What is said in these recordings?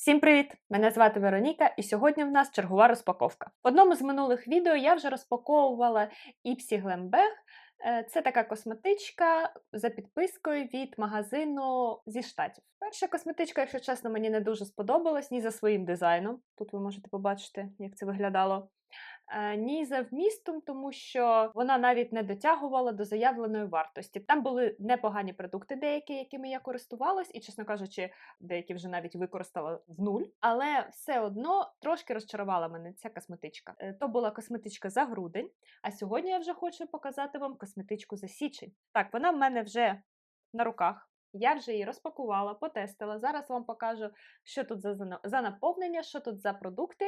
Всім привіт! Мене звати Вероніка, і сьогодні в нас чергова розпаковка. В одному з минулих відео я вже розпаковувала Іпсі Глембег. Е, Це така косметичка за підпискою від магазину зі штатів. Перша косметичка, якщо чесно, мені не дуже сподобалась ні за своїм дизайном. Тут ви можете побачити, як це виглядало. Е, Ні за вмістом, тому що вона навіть не дотягувала до заявленої вартості. Там були непогані продукти, деякі, якими я користувалась, і, чесно кажучи, деякі вже навіть використала в нуль. Але все одно трошки розчарувала мене ця косметичка. Е, То була косметичка за грудень, а сьогодні я вже хочу показати вам косметичку за січень. Так, вона в мене вже на руках. Я вже її розпакувала, потестила. Зараз вам покажу, що тут за, за наповнення, що тут за продукти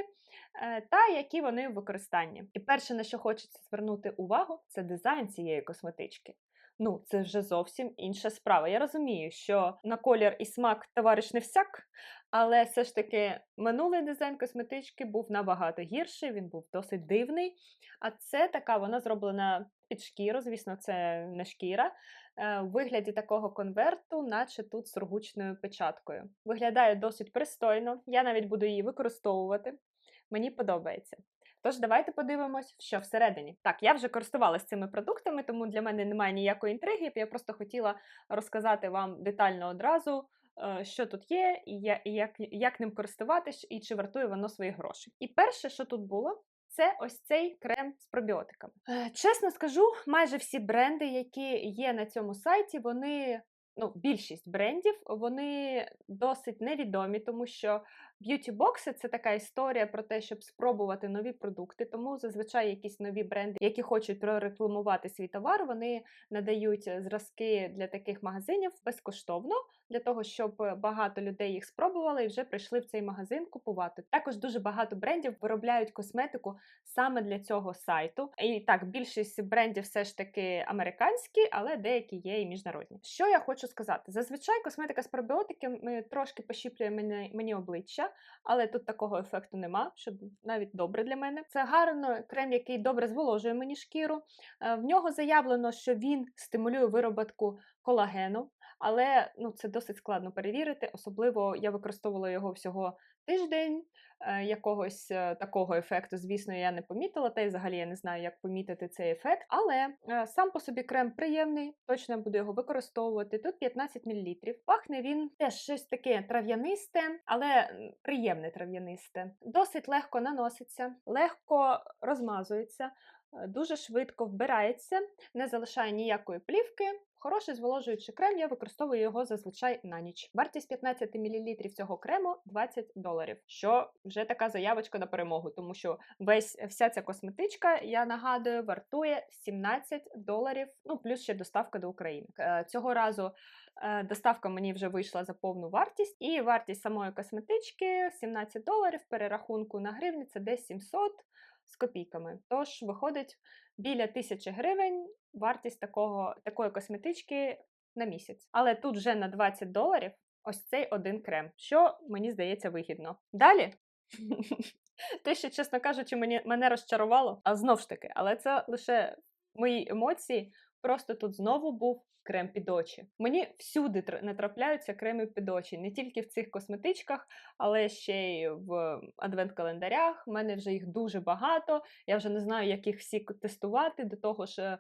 е, та які вони в використанні. І перше, на що хочеться звернути увагу, це дизайн цієї косметички. Ну, це вже зовсім інша справа. Я розумію, що на колір і смак товариш не всяк, але все ж таки минулий дизайн косметички був набагато гірший, він був досить дивний. А це така, вона зроблена під шкіру, звісно, це не шкіра. е, В вигляді такого конверту, наче тут сургучною печаткою. Виглядає досить пристойно. Я навіть буду її використовувати. Мені подобається. Тож давайте подивимось, що всередині. Так, я вже користувалася цими продуктами, тому для мене немає ніякої інтриги. Я просто хотіла розказати вам детально одразу, е, що тут є, і як, як ним користуватись, і чи вартує воно свої гроші. І перше, що тут було, це ось цей крем з пробіотиками. Е, Чесно скажу, майже всі бренди, які є на цьому сайті, вони. Ну, більшість брендів вони досить невідомі, тому що б'юті-бокси це така історія про те, щоб спробувати нові продукти. Тому зазвичай якісь нові бренди, які хочуть прорекламувати свій товар, вони надають зразки для таких магазинів безкоштовно, для того, щоб багато людей їх спробували і вже прийшли в цей магазин купувати. Також дуже багато брендів виробляють косметику саме для цього сайту. І так, більшість брендів все ж таки американські, але деякі є і міжнародні. Що я хочу сказати? Зазвичай косметика з пробіотиками трошки пощіплює мені обличчя, але тут такого ефекту нема, що навіть добре для мене. Це гарно крем, який добре зволожує мені шкіру. Е, В нього заявлено, що він стимулює вироботку колагену, але ну, це досить складно перевірити. Особливо я використовувала його всього тиждень. Е, Якогось е, такого ефекту, звісно, я не помітила, та й взагалі я не знаю, як помітити цей ефект. Але е, сам по собі крем приємний, точно буду його використовувати. Тут 15 мл. Пахне він теж щось таке трав'янисте, але приємне трав'янисте. Досить легко наноситься, легко розмазується, дуже швидко вбирається, не залишає ніякої плівки. Хороший зволожуючий крем, я використовую його зазвичай на ніч. Вартість 15 мл цього крему 20 доларів, що вже така заявочка на перемогу, тому що весь вся ця косметичка, я нагадую, вартує 17 доларів, ну плюс ще доставка до України. Е, Цього разу е, доставка мені вже вийшла за повну вартість, і вартість самої косметички 17 доларів. Перерахунку на гривні це десь 700 з копійками. Тож виходить біля тисячі гривень вартість такого, такої косметички на місяць. Але тут вже на 20 доларів ось цей один крем, що мені здається вигідно. Далі. Те, що, чесно кажучи, мені, мене розчарувало, а знов ж таки, але це лише мої емоції. Просто тут знову був крем під очі. Мені всюди натрапляються креми під очі, не тільки в цих косметичках, але ще й в адвент-календарях. У мене вже їх дуже багато. Я вже не знаю, як їх всі тестувати. До того ж,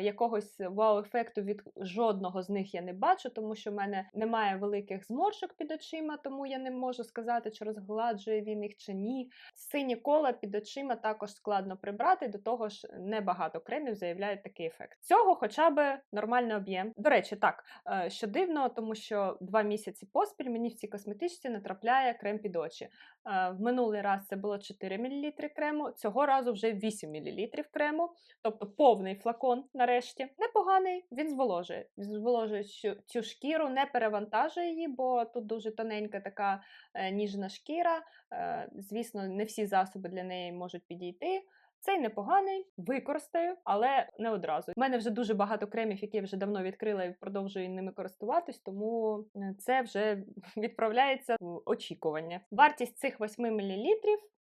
якогось вау-ефекту від жодного з них я не бачу, тому що в мене немає великих зморшок під очима, тому я не можу сказати, чи розгладжує він їх чи ні. Сині кола під очима також складно прибрати. До того ж, небагато кремів заявляють такий ефект. Цього хоча б нормальний об'єм. До речі, так е, що дивно, тому що два місяці поспіль мені в цій косметичці натрапляє крем під очі. Е, В минулий раз це було 4 мл крему, цього разу вже 8 мл крему, тобто повний флакон нарешті. Непоганий, він зволожує. Він зволожує цю, шкіру, не перевантажує її, бо тут дуже тоненька така е, ніжна шкіра. Е, звісно, не всі засоби для неї можуть підійти. Цей непоганий, використаю, але не одразу. У мене вже дуже багато кремів, які я вже давно відкрила і продовжую ними користуватись, тому е, це вже відправляється в очікування. Вартість цих 8 мл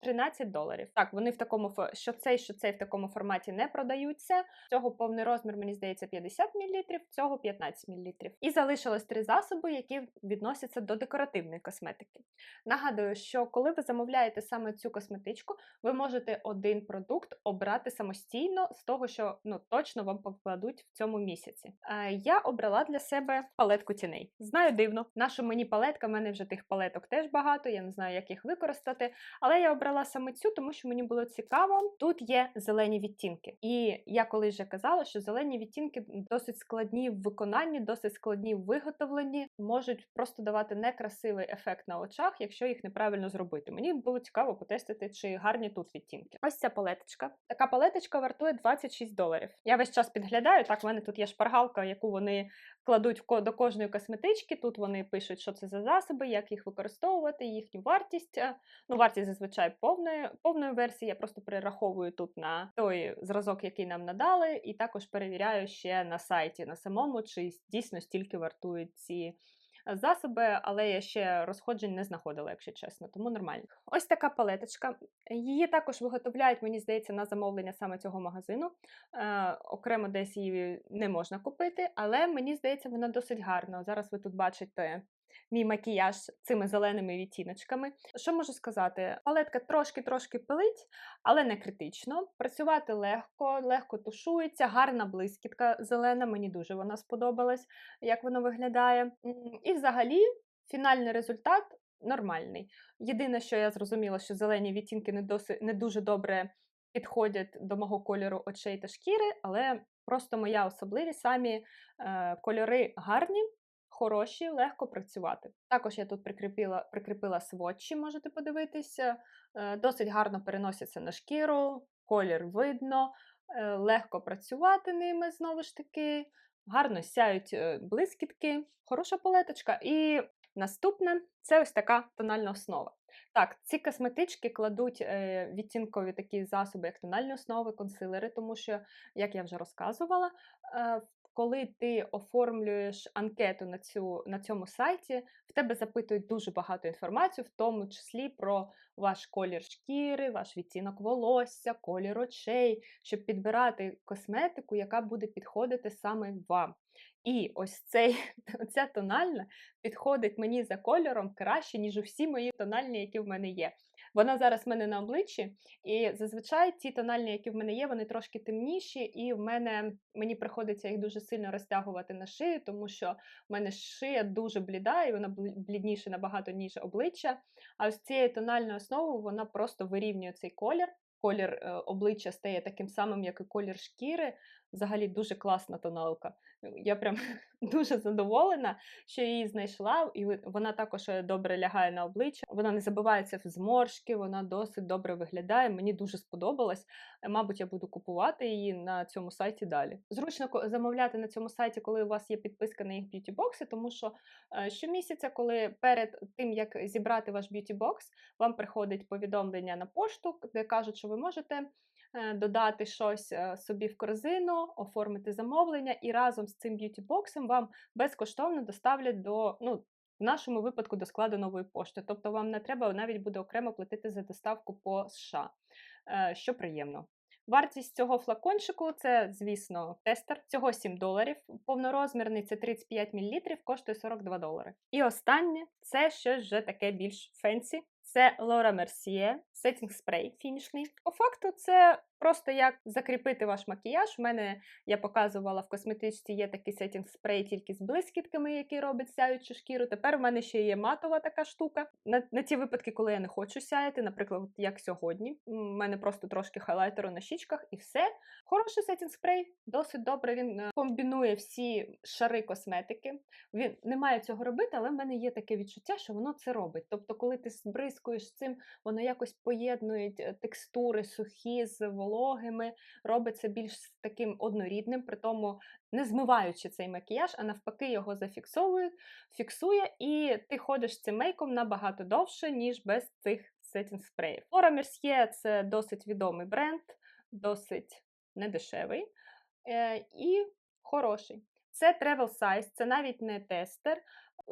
13 доларів. Так, вони в такому що цей, що цей в такому форматі не продаються. Цього повний розмір, мені здається, 50 мл, цього 15 мл. І залишилось три засоби, які відносяться до декоративної косметики. Нагадую, що коли ви замовляєте саме цю косметичку, ви можете один продукт обрати самостійно з того, що ну точно вам покладуть в цьому місяці. Е, я обрала для себе палетку тіней. Знаю дивно, наша мені палетка, в мене вже тих палеток теж багато, я не знаю, як їх використати. Але я обрала саме цю, тому що мені було цікаво. Тут є зелені відтінки. І я колись вже казала, що зелені відтінки досить складні в виконанні, досить складні в виготовленні, можуть просто давати некрасивий ефект на очах, якщо їх неправильно зробити. Мені було цікаво потестити, чи гарні тут відтінки. Ось ця палеточка. Така палеточка вартує 26 доларів. Я весь час підглядаю. Так, в мене тут є шпаргалка, яку вони кладуть до кожної косметички. Тут вони пишуть, що це за засоби, як їх використовувати, їхню вартість. Е, Ну, вартість зазвичай повної, повної версії. Я просто перераховую тут на той зразок, який нам надали, і також перевіряю ще на сайті на самому, чи дійсно стільки вартують ці засоби, але я ще розходжень не знаходила, якщо чесно, тому нормально. Ось така палеточка. Її також виготовляють, мені здається, на замовлення саме цього магазину. Е, окремо десь її не можна купити, але мені здається, вона досить гарна. Зараз ви тут бачите мій макіяж цими зеленими відтіночками. Що можу сказати? Палетка трошки-трошки пилить, але не критично. Працювати легко, легко тушується, гарна блискітка зелена. Мені дуже вона сподобалась, як воно виглядає. І взагалі фінальний результат нормальний. Єдине, що я зрозуміла, що зелені відтінки не, досить, не дуже добре підходять до мого кольору очей та шкіри, але просто моя особливість самі е, кольори гарні. Хороші, легко працювати. Також я тут прикріпила, прикріпила сводчі, можете подивитися. Е, Досить гарно переносяться на шкіру, колір видно, е, легко працювати ними знову ж таки, гарно сяють е, блискітки, хороша палеточка. І наступне це ось така тональна основа. Так, ці косметички кладуть відтінкові такі засоби, як тональні основи, консилери, тому що, як я вже розказувала, коли ти оформлюєш анкету на, цю, на цьому сайті, в тебе запитують дуже багато інформації, в тому числі про ваш колір шкіри, ваш відтінок волосся, колір очей, щоб підбирати косметику, яка буде підходити саме вам. І ось цей, ця тональна підходить мені за кольором краще, ніж усі мої тональні, які в мене є. Вона зараз в мене на обличчі, і зазвичай ті тональні, які в мене є, вони трошки темніші, і в мене мені приходиться їх дуже сильно розтягувати на шию, тому що в мене шия дуже бліда, і вона бл- блідніша набагато ніж обличчя. А ось цією тональною основою вона просто вирівнює цей колір. Колір е, обличчя стає таким самим, як і колір шкіри. Взагалі дуже класна тоналка. Я прям дуже задоволена, що її знайшла, і вона також е, добре лягає на обличчя. Вона не забивається в зморшки, вона досить добре виглядає. Мені дуже сподобалась. Е, Мабуть, я буду купувати її на цьому сайті далі. Зручно замовляти на цьому сайті, коли у вас є підписка на їх б'юті-бокси, тому що е, щомісяця, коли перед тим як зібрати ваш б'юті-бокс, вам приходить повідомлення на пошту, де кажуть, що ви можете додати щось е, собі в корзину, оформити замовлення, і разом з цим б'юті-боксом вам безкоштовно доставлять до ну. В нашому випадку до складу нової пошти. Тобто вам не треба навіть буде окремо платити за доставку по США, е, що приємно. Вартість цього флакончику це, звісно, тестер. Цього 7 доларів. Повнорозмірний це 35 мл, коштує 42 долари. І останнє це щось вже таке більш фенсі. Це Laura Mercier Setting Spray фінішний. По факту, це просто як закріпити ваш макіяж. У мене я показувала в косметичці є такий setting спрей тільки з блискітками, який робить сяючу шкіру. Тепер в мене ще є матова така штука. На, на ті випадки, коли я не хочу сяяти, наприклад, як сьогодні. У мене просто трошки хайлайтеру на щічках і все. Хороший setting спрей, досить добре. Він е, комбінує всі шари косметики. Він не має цього робити, але в мене є таке відчуття, що воно це робить. Тобто, коли ти збризкуєш цим, воно якось поєднує е, текстури сухі з вологими, робить це більш таким однорідним, при тому не змиваючи цей макіяж, а навпаки, його зафіксовує, фіксує, і ти ходиш з цим мейком набагато довше, ніж без цих сетінг спреїв. Laura Mercier – це досить відомий бренд, досить недешевий е, і хороший. Це travel size, це навіть не тестер.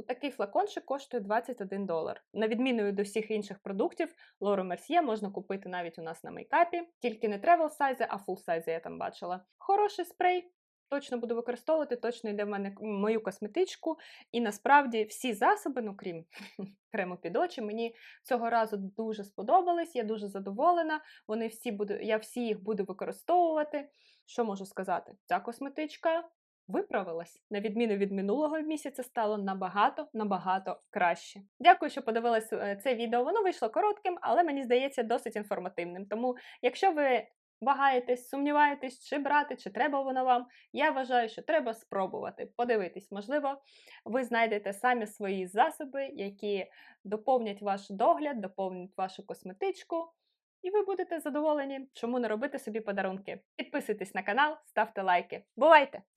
Такий флакончик коштує 21 долар. На відміну від усіх інших продуктів, Лору Мерсьє можна купити навіть у нас на мейкапі, тільки не тревел сайзи, а фул сайзи я там бачила. Хороший спрей. Точно буду використовувати, точно йде в мене мою косметичку. І насправді всі засоби, ну крім крему під очі, мені цього разу дуже сподобались. Я дуже задоволена. Вони всі буду, я всі їх буду використовувати. Що можу сказати? Ця косметичка виправилась. На відміну від минулого місяця, стало набагато набагато краще. Дякую, що подивились е, це відео. Воно вийшло коротким, але мені здається досить інформативним. Тому, якщо ви вагаєтесь, сумніваєтесь, чи брати, чи треба воно вам, я вважаю, що треба спробувати, подивитись. Можливо, ви знайдете самі свої засоби, які доповнять ваш догляд, доповнять вашу косметичку. І ви будете задоволені, чому не робити собі подарунки. Підписуйтесь на канал, ставте лайки. Бувайте!